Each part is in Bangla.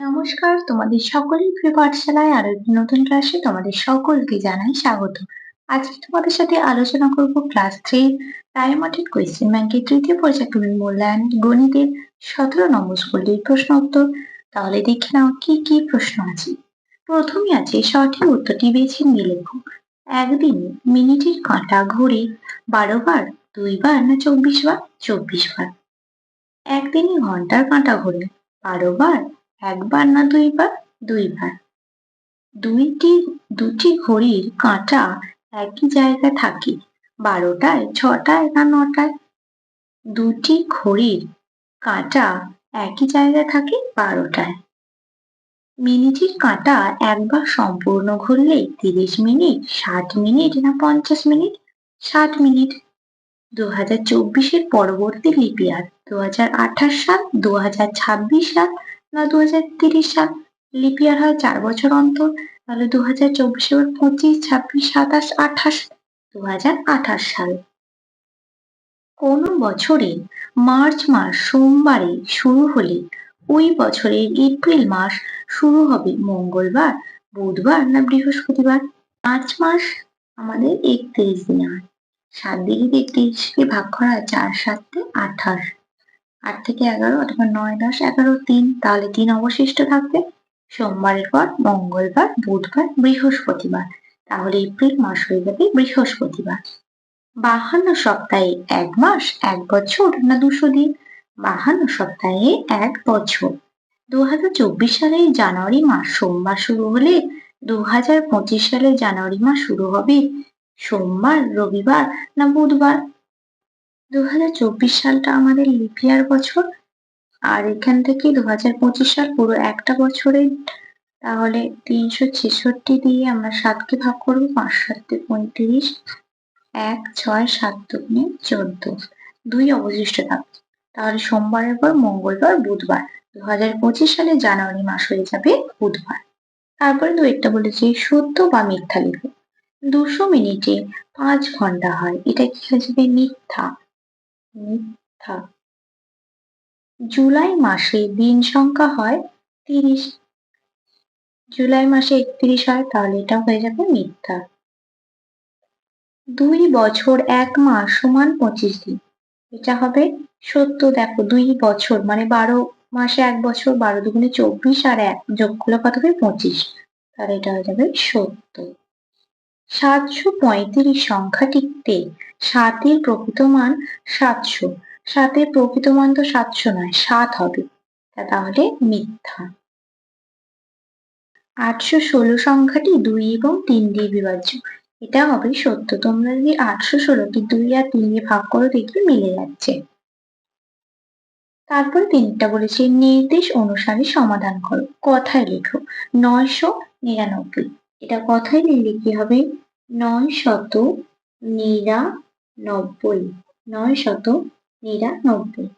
নমস্কার, তোমাদের সকলের প্রিয় পাঠশালায় আরও নতুন ক্লাসে তোমাদের সকলকে জানাই স্বাগত। আজকে তোমাদের সাথে আলোচনা করব ক্লাস থ্রি ডায়ামাটিক কোয়েশ্চেন ব্যাংকের তৃতীয় পর্যায়ক্রমিক মূল্যায়ন গণিতের সতেরো নম্বর স্কুলের প্রশ্ন উত্তর। তাহলে দেখে নাও কি কি প্রশ্ন আছে। প্রথমে আছে সঠিক উত্তরটি বেছে নিয়ে লেখো। একদিন মিনিটের কাঁটা ঘুরে বারো বার দুইবার না চব্বিশ বার? চব্বিশ বার। একদিনই ঘণ্টার কাঁটা ঘুরে বারো বার একবার না দুইবার? দুইবার। দুইটি, দুটি ঘড়ির কাঁটা একই জায়গায় থাকে, বারোটায়, ছটায় না নটায়? দুটি ঘড়ির কাঁটা একই জায়গায় থাকে, বারোটায়। মিনিটের কাঁটা একবার সম্পূর্ণ ঘুরলে তিরিশ মিনিট, ষাট মিনিট না পঞ্চাশ মিনিট? ষাট মিনিট। দু হাজার চব্বিশের পরবর্তী লিপিয়ার দু হাজার আঠাশ সাল দু হাজার ছাব্বিশ সাল না দু সাল লিপ হয় চার বছর অন্তর, তাহলে দু হাজার চব্বিশ এবার পঁচিশ, ছাব্বিশ, সাতাশ, আঠাশ দু হাজার আঠাশ সাল। কোন বছরে মার্চ মাস সোমবারে শুরু হলে ওই বছরের এপ্রিল মাস শুরু হবে মঙ্গলবার, বুধবার না বৃহস্পতিবার? মার্চ মাস আমাদের একত্রিশ দিন হয়। সাত দিকে একত্রিশকে ভাগ করা হয় চার সাতে আঠাশ। আট থেকে এগারো অথবা নয়, দশ, এগারো, তিন, তাহলে তিন অবশিষ্ট থাকবে। সোমবারের পর মঙ্গলবার, বুধবার, বৃহস্পতিবার, তাহলে এপ্রিল মাস হয়ে যাবে বৃহস্পতিবার। বাহান্ন সপ্তাহে এক মাস, এক বছর না দুশো দিন? বাহান্ন সপ্তাহে এক বছর। দু হাজার চব্বিশ সালের জানুয়ারি মাস, সোমবার শুরু হলে দু হাজার পঁচিশ সালের জানুয়ারি মাস শুরু হবে। সোমবার, রবিবার না বুধবার? দু সালটা আমাদের লিপিয়ার বছর। আর এখান থেকে দু হাজার পঁচিশ সাল পুরো একটা বছরে তাহলে তিনশো ছেষট্টি দিয়ে আমরা সাতকে ভাগ করব পাঁচ সাতে পঁয়ত্রিশ, এক ছয় সাত দুগুণে চোদ্দ। দুই অবশিষ্ট থাকবে তাহলে সোমবারের পর মঙ্গলবার, বুধবার। দু হাজার পঁচিশ সালে জানুয়ারি মাস হয়ে যাবে বুধবার। তারপরে দু একটা বলেছে, সত্য বা মিথ্যা লিখো দুশো মিনিটে পাঁচ ঘণ্টা হয়। এটা কি হয়ে যাবে? মিথ্যা। মিথ্যা। জুলাই মাসে দিন সংখ্যা হয় তিরিশ। জুলাই মাসে একত্রিশ হয়, তাহলে এটা হয়ে যাবে মিথ্যা। দুই বছর এক মাস সমান পঁচিশ দিন। এটা হবে সত্য, দেখো দুই বছর মানে বারো মাসে এক বছর, বারো দুগুণে চব্বিশ আর এক যোগ করলে কত হবে? পঁচিশ। তাহলে এটা হয়ে যাবে সত্য। সাতশো পঁয়ত্রিশ সংখ্যাটিতে সাতের প্রকৃত মান সাতশো। সাতের প্রকৃত মান তো সাতশো নয়, সাত হবে। তাহলে মিথ্যা। আটশো ষোলো সংখ্যাটি দুই এবং তিন দিয়ে বিভাজ্য। এটা হবে সত্য। তোমরা যদি আটশো ষোলোটি দুই আর তিন দিয়ে ভাগ করো, দেখবে মিলে যাচ্ছে। তারপর তিনটা বলেছে, নির্দেশ অনুসারে সমাধান করো। কথায় লেখো, নয়শো নিরানব্বই। এটা কথায় লিখলে কি হবে? নয় শত নিরানব্বই। নয় শত নিরানব্বই।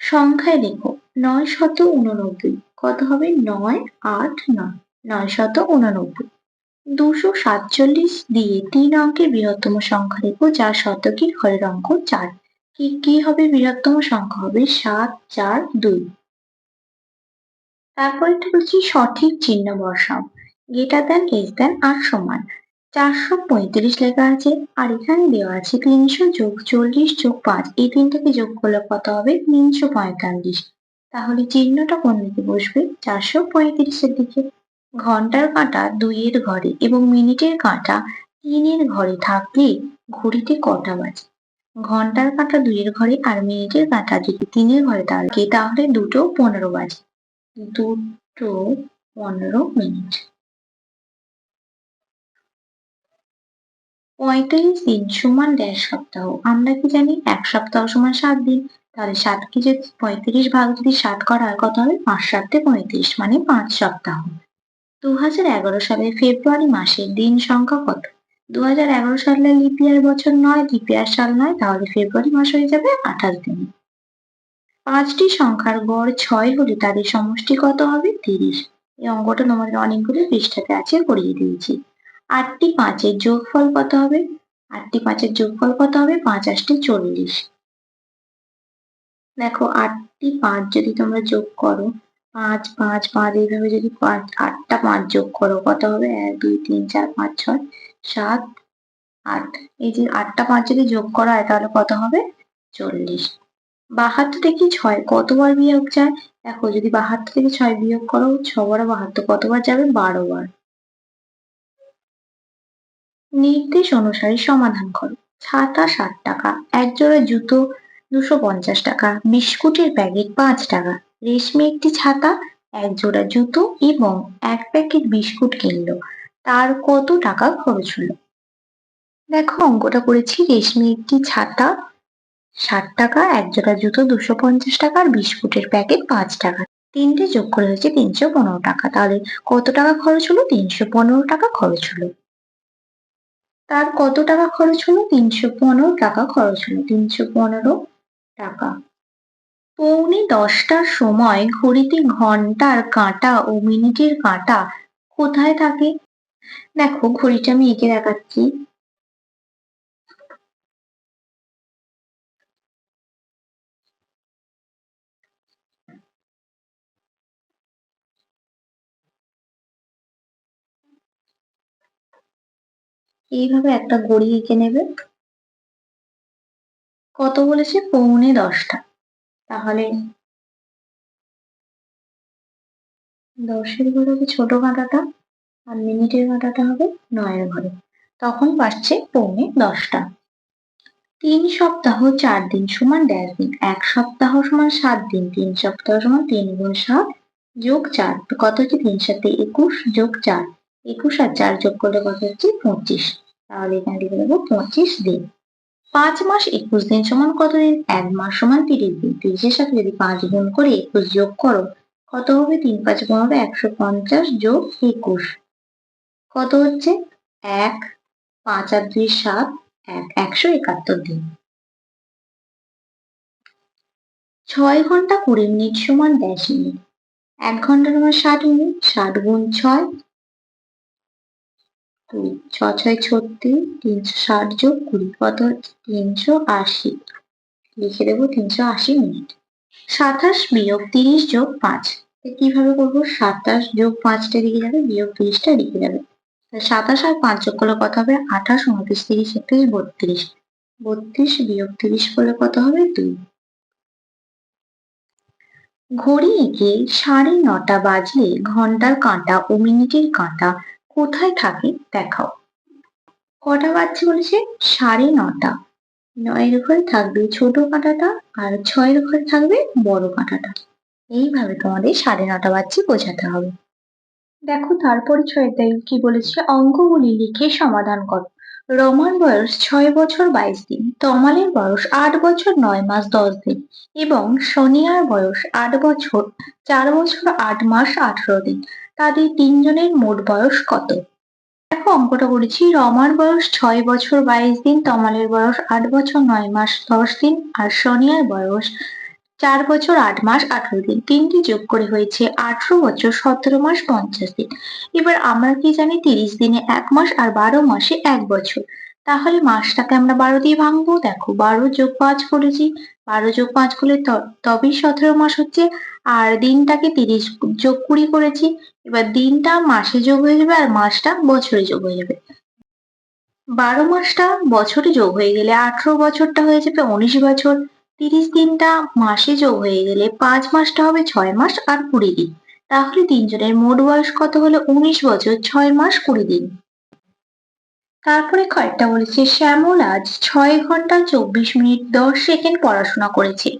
সংখ্যায় লেখো নয় শত উননব্বই। কত হবে? নয় আট নয়। নয় শত উননব্বই। দুশো সাতচল্লিশ দিয়ে তিন অঙ্কের বৃহত্তম সংখ্যা লেখো যার শতকের ঘরের অঙ্ক চার। কি কি হবে? বৃহত্তম সংখ্যা হবে সাত, চার, দুই। তারপর বলছি সঠিক চিহ্ন বসাও গ্রেটার দেন লেস দেন আর সমান। চারশো পঁয়ত্রিশ লেখা আছে, আর এখানে দেওয়া আছে তিনশো যোগ চল্লিশ যোগ পাঁচ। এই তিনটাকে যোগ করলে কত হবে? তিনশো পঁয়তাল্লিশ। তাহলে চিহ্নটা কোন দিকে বসবে? চারশো পঁয়ত্রিশের দিকে। ঘণ্টার কাঁটা দুইয়ের ঘরে এবং মিনিটের কাঁটা তিনের ঘরে থাকলে ঘড়িতে কটা বাজে? ঘণ্টার কাঁটা দুইয়ের ঘরে আর মিনিটের কাঁটা যদি তিনের ঘরে থাকে, তাহলে দুটো পনেরো বাজে। দুটো পনেরো মিনিট। পঁয়তাল্লিশ দিন সমান দেড় সপ্তাহ। আমরা কি জানি এক সপ্তাহ সমান সাত দিন? তাহলে সাতকে যদি পঁয়ত্রিশ ভাগ যদি সাত করা হয়, কত হবে? পাঁচ সাতে পঁয়ত্রিশ মানে পাঁচ সপ্তাহ। দু হাজার এগারো সালের ফেব্রুয়ারি মাসের দিন সংখ্যা কত? দু হাজার এগারো সালে লিপিয়ার বছর নয় লিপিয়ার সাল নয়, তাহলে ফেব্রুয়ারি মাস হয়ে যাবে আঠাশ দিন। পাঁচটি সংখ্যার গড় ছয় হলে তাদের সমষ্টি কত হবে? তিরিশ। এই অঙ্কটা তোমাদের অনেকগুলো পৃষ্ঠাতে আছে, করিয়ে দিয়েছি। আটটি পাঁচের যোগফল কত হবে? আটটি পাঁচের যোগফল কত হবে? পাঁচ চল্লিশ। দেখো, আটটি পাঁচ যদি তোমরা যোগ করো, পাঁচ পাঁচ পাঁচ, এইভাবে যদি পাঁচ, আটটা পাঁচ যোগ করো, কত হবে? এক, দুই, তিন, চার, পাঁচ, ছয়, সাত, আট। এই যে আটটা পাঁচ যদি যোগ করা হয়, তাহলে কত হবে? চল্লিশ। বাহাত্তর থেকে ছয় কতবার বিয়োগ যায়? দেখো, যদি বাহাত্তর থেকে ছয় বিয়োগ করো ছ বারো বাহাত্তর কতবার যাবে? বারো বার। নির্দেশ অনুসারে সমাধান করো। ছাতা ষাট টাকা এক জোড়া জুতো দুশো পঞ্চাশ টাকা, বিস্কুটের প্যাকেট পাঁচ টাকা, রেশমি একটি ছাতা এক জোড়া জুতো এবং এক প্যাকেট বিস্কুট কিনলো। তার কত টাকা খরচ হলো? দেখো, অঙ্কটা করেছি। রেশমি একটি ছাতা ষাট টাকা এক জোড়া জুতো দুশো পঞ্চাশ টাকা আর বিস্কুটের প্যাকেট পাঁচ টাকা। তিনটে যোগ করে হয়েছে তিনশো পনেরো টাকা। তাহলে কত টাকা খরচ হলো? তিনশো পনেরো টাকা খরচ হলো। তার কত টাকা খরচ হলো? তিনশো পনেরো টাকা খরচ হলো। তিনশো পনেরো টাকা। পৌনে দশটার সময় ঘড়িতে ঘণ্টার কাঁটা ও মিনিটের কাঁটা কোথায় থাকে? দেখো, ঘড়িটা আমি এঁকে দেখাচ্ছি। এইভাবে একটা ঘড়ি এঁকে নেবে। কত বলেছে? পৌনে দশটা। তাহলে দশের ঘরে ছোট কাঁটাটা আর মিনিটের কাঁটাটা হবে নয়ের ঘরে। তখন পাচ্ছে পৌনে দশটা। তিন সপ্তাহ চার দিন সমান দেড় দিন। এক সপ্তাহ সমান সাত দিন। তিন সপ্তাহ সমান তিন গুণ সাত যোগ চার। কত হচ্ছে? তিন সাথে একুশ যোগ চার। একুশ আর চার যোগ করলে কত হচ্ছে? পঁচিশ। তাহলে এখানে লিখে দেবো পঁচিশ দিন। পাঁচ মাস একুশ দিন সমান কত দিন? এক মাস সমান তিরিশ দিন। তিরিশের সাথে যদি পাঁচ গুণ করে একুশ যোগ করো, কত হবে? তিন পাঁচ পনেরো একশো পঞ্চাশ যোগ একুশ। কত হচ্ছে? এক, পাঁচ আর দুই সাত, এক, একশো একাত্তর দিন। ছয় ঘণ্টা কুড়ি মিনিট সমান দশ মিনিট। এক ঘণ্টা সমান ষাট মিনিট, ষাট গুণ ছয় কুড়ি ছ ছয় ছত্রিশ তিনশো ষাট যোগ কুড়ি, কত হচ্ছে? তিনশো আশি। লিখে দেবো তিনশো আশি মিনিট। সাতাশ বিয়োগ তিরিশ যোগ পাঁচ। কীভাবে করব? সাতাশ যোগ পাঁচটা দিকে যাবে, বিয়োগ তিরিশটা দিকে যাবে। সাতাশ আর পাঁচ যোগ করলে কত হবে? আঠাশ, উনত্রিশ, তিরিশ, একত্রিশ, বত্রিশ। বত্রিশ বিয়োগ তিরিশ করলে কত হবে? দুই। ঘড়ি এঁকে সাড়ে নটা বাজলে ঘণ্টার কাঁটা ও মিনিটের কাঁটা কোথায় থাকে দেখাও। কটা বাজছে বলেছে? সাড়ে নটা। নয়ের ঘরে থাকবে ছোট কাঁটাটা আর ছয়ের ঘরে থাকবে বড় কাঁটাটা। এইভাবে তোমাদের সাড়ে নটা বাজছে বোঝাতে হবে। দেখো তারপরে ছয়ের দায়ী কি বলেছে? অঙ্কগুলি লিখে সমাধান করো। রমার বয়স ছয় বছর বাইশ দিন, তমালের বয়স আট বছর নয় মাস দশ দিন এবং সোনিয়ার বয়স আট বছর চার বছর আট মাস আঠারো দিন। তাদের তিনজনের মোট বয়স কত? দেখো, অঙ্কটা করেছি। রমার বয়স ছয় বছর, বাইশ দিন, তমালের বয়স আট বছর, নয় মাস, দশ দিন, আর সোনিয়ার বয়স চার বছর, আট মাস, আঠারো দিন। তিনটি যোগ করে হয়েছে আঠারো বছর, সতেরো মাস, পঞ্চাশ দিন। এবার আমরা কি জানি, তিরিশ দিনে এক মাস আর বারো মাসে এক বছর। তাহলে মাসটাকে আমরা বারো দিয়ে ভাঙবো? দেখো, বারো যোগ পাঁচ করেছি। বারো যোগ পাঁচ করলে তবেই সতেরো মাস হচ্ছে। আর দিনটাকে তিরিশ যোগ কুড়ি করেছি। এবার দিনটা মাসে যোগ হয়ে যাবে আর মাসটা বছরে যোগ হয়ে যাবে। বারো মাসটা বছরে যোগ হয়ে গেলে আঠারো বছরটা হয়ে যাবে উনিশ বছর। তিরিশ দিনটা মাসে যোগ হয়ে গেলে পাঁচ মাসটা হবে ছয় মাস আর কুড়ি দিন। তাহলে তিনজনের মোট বয়স কত হলো? উনিশ বছর, ছয় মাস, কুড়ি দিন। তারপরে কয়েকটা বলেছে, শ্যামল আজ ছয় ঘণ্টা চব্বিশ মিনিট দশ সেকেন্ড পড়াশোনা করেছে।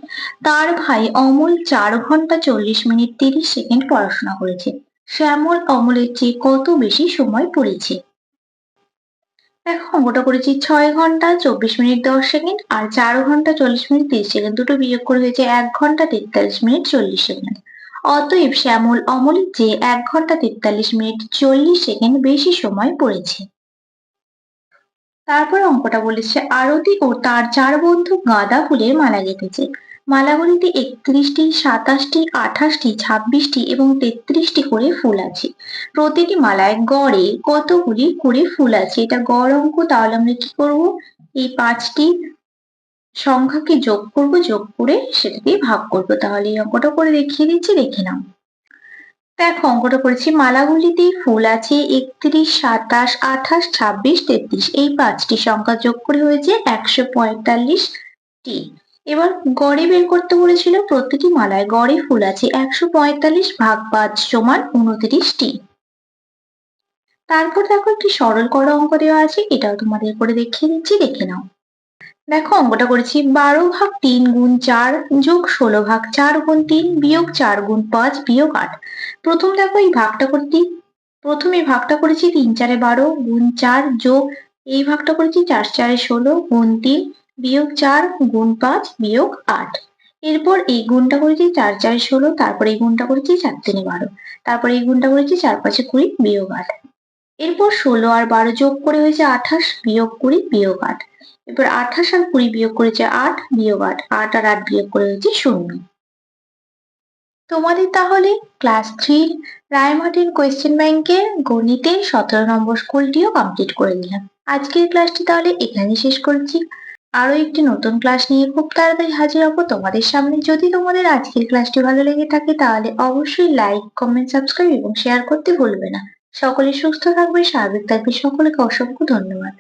তার ভাই অমল চার ঘণ্টা চল্লিশ মিনিট তিরিশ সেকেন্ড পড়াশোনা করেছে। শ্যামল অমলের চেয়ে কত বেশি সময় পড়েছে? দেখো অঙ্কটা করেছি ছয় ঘণ্টা, চব্বিশ মিনিট দশ সেকেন্ড আর চার ঘণ্টা চল্লিশ মিনিট তিরিশ সেকেন্ড। দুটো বিয়োগ করে হয়েছে এক ঘণ্টা তেতাল্লিশ মিনিট চল্লিশ সেকেন্ড। অতএব শ্যামল অমলের চেয়ে এক ঘণ্টা তেতাল্লিশ মিনিট চল্লিশ সেকেন্ড বেশি সময় পড়েছে। তারপর অঙ্কটা বলেছে, আরতি ও তার চার বন্ধু গাঁদা ফুলের মালা গেঁথেছে। মালাগুলিতে একত্রিশটি, সাতাশটি, আঠাশটি, ছাব্বিশটি এবং তেত্রিশটি করে ফুল আছে। প্রতিটি মালায় গড়ে কতগুলি করে ফুল আছে? এটা গড় অঙ্ক, তাহলে আমরা কি করব? এই পাঁচটি সংখ্যাকে যোগ করব, যোগ করে সেটাকে ভাগ করব। তাহলে এই অঙ্কটা করে দেখিয়ে দিচ্ছি, দেখে নাও। দেখো, অঙ্কটা করেছি। মালাগুলিতেই ফুল আছে একত্রিশ, সাতাশ, আঠাশ, ছাব্বিশ, তেত্রিশ। এই পাঁচটি সংখ্যা যোগ করে হয়েছে একশো পঁয়তাল্লিশ টি এবার গড়ে বের করতে বলেছিল প্রতিটি মালায় গড়ে ফুল আছে একশো পঁয়তাল্লিশ ভাগ পাঁচ সমান উনত্রিশ টি। তারপর দেখো একটি সরল করা অঙ্ক দেওয়া আছে, এটাও তোমাদের করে দেখিয়ে দিচ্ছি, দেখে নাও। দেখো অঙ্কটা করেছি, বারো ভাগ তিন গুণ চার যোগ ষোলো ভাগ চার গুণ তিন বিয়োগ চার গুণ পাঁচ বিয়োগ আট। প্রথম দেখো এই ভাগটা করে দিই প্রথমে ভাগটা করেছি তিন চারে বারো গুণ চার যোগ এই ভাগটা করেছি চার চারে ষোলো গুণ তিন বিয়োগ চার গুণ পাঁচ বিয়োগ আট। এরপর এই গুণটা করেছি চার চার, ষোলো, তারপর এই গুণটা করেছি চার, তিনে, বারো, তারপর এই গুণটা করেছি চার, পাঁচে, কুড়ি, বিয়োগ আট। এরপর ষোলো আর বারো যোগ করে হয়েছে আঠাশ, বিয়োগ কুড়ি, বিয়োগ আট। এবার আঠাশ আর কুড়ি বিয়োগ করেছে আট, বিয়োগ আট আট আর আট বিয়োগ করে হয়েছে শূন্য। তোমাদের তাহলে ক্লাস থ্রি রায়মার্টিন কোয়েশ্চেন ব্যাংকের গণিতের সতেরো নম্বর স্কুলটিও কমপ্লিট করে দিলাম আজকের ক্লাসটি তাহলে এখানে শেষ করছি। আরও একটি নতুন ক্লাস নিয়ে খুব তাড়াতাড়ি হাজির হব তোমাদের সামনে। যদি তোমাদের আজকের ক্লাসটি ভালো লেগে থাকে, তাহলে অবশ্যই লাইক কমেন্ট সাবস্ক্রাইব এবং শেয়ার করতে ভুলবে না। সকলে সুস্থ থাকবে, স্বাভাবিক থাকবে। সকলকে অসংখ্য ধন্যবাদ।